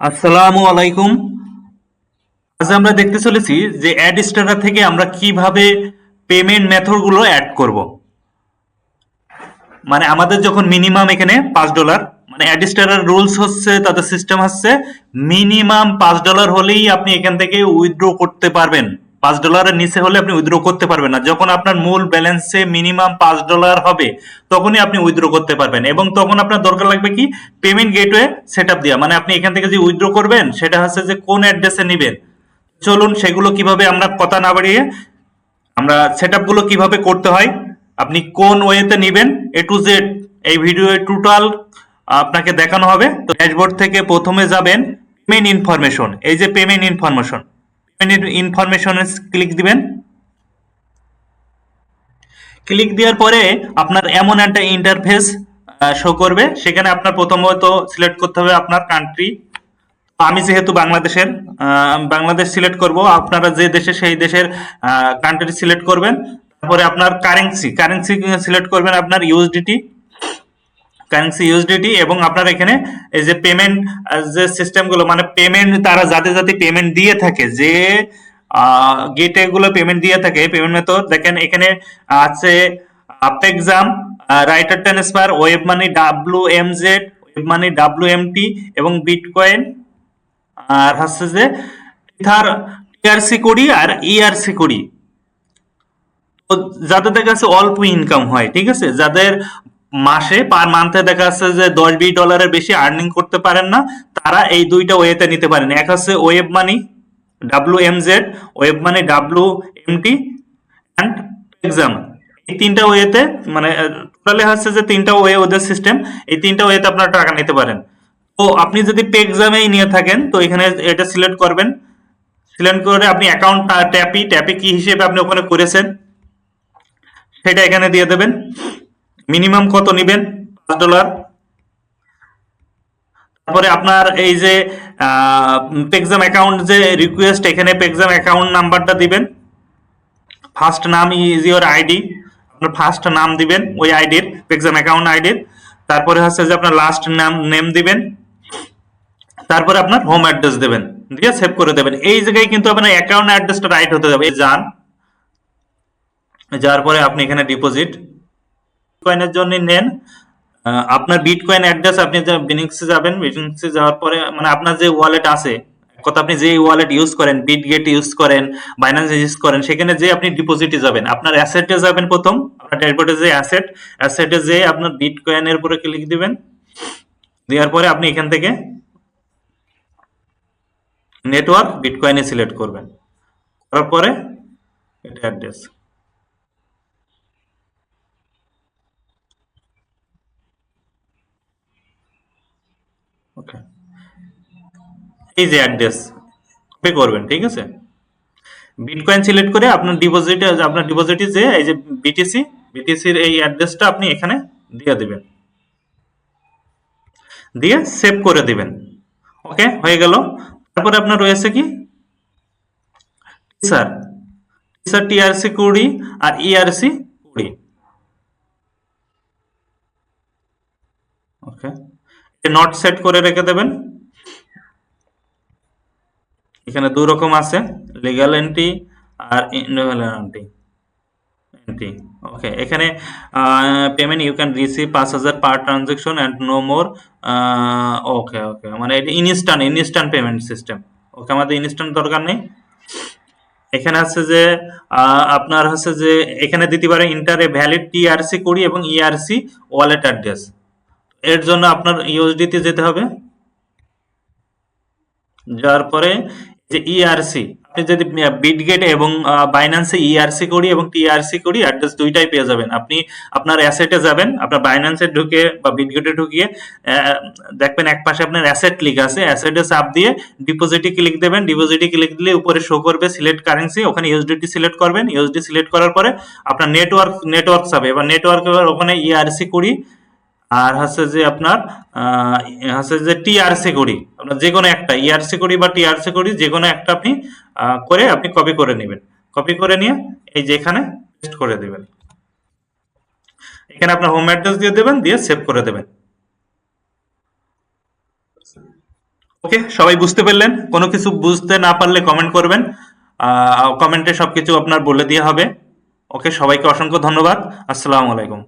আসসালামু আলাইকুম। আজ আমরা দেখতে চলেছি যে অ্যাড স্টার্টার থেকে আমরা কীভাবে পেমেন্ট মেথডগুলো অ্যাড করব। মানে আমাদের যখন মিনিমাম এখানে পাঁচ ডলার মানে অ্যাড স্টার্টার রুলস হচ্ছে, তাদের সিস্টেম হচ্ছে মিনিমাম পাঁচ ডলার হলেই আপনি এখান থেকে উইথড্র করতে পারবেন। পাঁচ ডলারের নিচে হলে আপনি উইথড্র করতে পারবেন না। যখন আপনার মূল ব্যালেন্সে মিনিমাম পাঁচ ডলার হবে, তখনই আপনি উইথড্র করতে পারবেন। এবং তখন আপনার দরকার লাগবে কি? পেমেন্ট গেটওয়ে সেট আপ দেওয়া। মানে আপনি এখান থেকে যে উইথড্র করবেন, সেটা হচ্ছে যে কোন অ্যাড্রেসে নেবেন। চলুন সেগুলো কীভাবে আমরা কথা না বাড়িয়ে আমরা সেটগুলো কীভাবে করতে হয়, আপনি কোন ওয়েতে নেবেন এ টু জেড এই ভিডিও টোটাল আপনাকে দেখানো হবে। তো ড্যাশবোর্ড থেকে প্রথমে যাবেন পেমেন্ট ইনফরমেশন এই যে পেমেন্ট ইনফরমেশন ইনফরমেশনে ক্লিক দিবেন। ক্লিক দেওয়ার পরে আপনার এমন একটা ইন্টারফেস শো করবে। সেখানে আপনার প্রথমত সিলেক্ট করতে হবে আপনার কান্ট্রি আমি যেহেতু বাংলাদেশের বাংলাদেশ সিলেক্ট করব, আপনারা যে দেশে সেই দেশের কান্ট্রি সিলেক্ট করবেন। তারপরে আপনার কারেন্সি কারেন্সি সিলেক্ট করবেন আপনার ইউএসডিটি কারেন্সি ইউএসডিটি এবং আপনার এখানে এই যে পেমেন্ট যে সিস্টেমগুলো মানে পেমেন্ট তারা যাতে যাতে পেমেন্ট দিয়ে থাকে, যে গেটে গুলো পেমেন্ট দিয়ে থাকে পেমেন্ট মেথড দেখেন এখানে আছে আপেক্সাম writer transfer web money W M Z web money W M T এবং বিটকয়েন আর হচ্ছে যে ইথার টিআরসি করি আর ইআরসি করি। তো যাদের কাছে অল্প ইনকাম হয়, ঠিক আছে? যাদের মাসে পার মান্থে দেখা যাচ্ছে যে দশ বিশ ডলারের বেশি আর্নিং করতে পারেন না, তারা এই দুইটা ওয়েতে নিতে পারেন। এক হচ্ছে web money W M Z web money W M T and exam এই তিনটা ওয়েতে মানে টোটালি হচ্ছে যে তিনটা ওয়ে ওদের সিস্টেম এই তিনটা ওয়েতে আপনারা টাকা নিতে পারেন। তো আপনি যদি পে এক্সামেই নিয়ে থাকেন, তো এখানে এটা সিলেক্ট করবেন। সিলেক্ট করে আপনি অ্যাকাউন্ট ট্যাপি ট্যাপি কি হিসেবে আপনি ওখানে করেছেন, সেটা এখানে দিয়ে দেবেন। মিনিমাম কত নেবেন? পাঁচ ডলার। তারপরে আপনার এই যে পেক্সাম অ্যাকাউন্ট যে রিকোয়েস্ট এখানে পেক্সাম অ্যাকাউন্ট নাম্বারটা দিবেন। First name is your ID আপনার ফার্স্ট নাম দিবেন, ওই আইডির পেক্সাম অ্যাকাউন্ট আইডির তারপরে হচ্ছে যে আপনার লাস্ট নাম নেম দিবেন। তারপরে আপনার হোম অ্যাড্রেস দেবেন। দিয়ে সেভ করে দেবেন। এই জায়গায় কিন্তু আপনার অ্যাকাউন্ট অ্যাড্রেসটা রাইট হতে যাবে যান। যার পরে আপনি এখানে ডিপোজিট কয়েনের জন্য নেন। আপনার বিটকয়েন অ্যাড্রেস আপনি বিনিংসে যাবেন বিনিংসে যাওয়ার পরে মানে আপনার যে ওয়ালেট আছে, কথা আপনি যে ওয়ালেট ইউজ করেন বিটগেট ইউজ করেন বাইন্যান্স ইউজ করেন, সেখানে যে আপনি ডিপোজিটে যাবেন। আপনার অ্যাসেটে যাবেন প্রথম, আপনার ড্যাশবোর্ডে যে অ্যাসেট অ্যাসেটে যে আপনার বিটকয়েনের উপরে ক্লিক দিবেন। দেওয়ার পরে আপনি এখান থেকে নেটওয়ার্ক বিটকয়েনে সিলেক্ট করবেন। করার পরে এটা অ্যাড্রেস এই যে অ্যাড্রেস পে করবেন, ঠিক আছে? বিটকয়েন সিলেক্ট করে আপনার ডিপোজিটে আপনার ডিপোজিটে যে এই যে বিটিসি বিটিসির এই অ্যাড্রেসটা আপনি এখানে দিয়ে দিবেন। দিয়ে সেভ করে দিবেন। ওকে হয়ে গেল। তারপরে আপনার রয়েছে কি? স্যার স্যার টিআরসি কুড়ি আর ইআরসি কুড়ি। ওকে নট সেট করে রেখে দেবেন। এখানে দু রকম আছে লিগাল এন্ট্রি আর ইনলিগাল এন্ট্রি এন্ট্রি ওকে এখানে পেমেন্ট ইউ ক্যান রিসিভ পাঁচ হাজার per transaction and no more okay okay মানে এটা instant instant payment system okay আমাদের ইনস্ট্যান্ট দরকার নেই। এখানে হচ্ছে যে আপনার হচ্ছে যে, এখানে দিতে পারে ইন্টার ভ্যালিড টিআরসি করি এবং ইআরসি ওয়ালেট অ্যাড্রেস এর জন্য আপনার ইউএসডি তে যেতে হবে। যার পরে যে ইআরসি আপনি যদি বিটগেট এবং বাইন্যান্সে ইআরসি করি এবং টিআরসি করি অ্যাড্রেস দুইটাই পেয়ে যাবেন। আপনি আপনার অ্যাসেটে যাবেন, আপনার বাইন্যান্সে ঢুকে বা বিটগেটে ঢুকিয়ে দেখবেন এক পাশে আপনার অ্যাসেট ক্লিক আছে। অ্যাসেটে চাপ দিয়ে ডিপোজিটে ক্লিক দেবেন। ডিপোজিটে ক্লিক দিলে উপরে শো করবে সিলেক্ট কারেন্সি ওখানে ইউএসডিটি সিলেক্ট করবেন। ইউএসডি সিলেক্ট করার পরে আপনার নেটওয়ার্ক নেটওয়ার্ক যাবে এবার নেটওয়ার্ক ওখানে ইআরসি করি আর হচ্ছে যে আপনার হচ্ছে যে টিআরসি করি। আপনার যে কোনো একটা ইআরসি করি বা টিআরসি করি, যে কোনো একটা আপনি করে আপনি কপি করে নেবেন। কপি করে নিয়ে এই যে এখানে পেস্ট করে দেবেন। এখানে আপনার হোম অ্যাড্রেস দিয়ে দেবেন, দিয়ে সেভ করে দেবেন। ওকে সবাই বুঝতে পারলেন? কোনো কিছু বুঝতে না পারলে কমেন্ট করবেন। কমেন্টে সবকিছু আপনার বলে দেওয়া হবে। ওকে সবাইকে অসংখ্য ধন্যবাদ। আসসালামু আলাইকুম।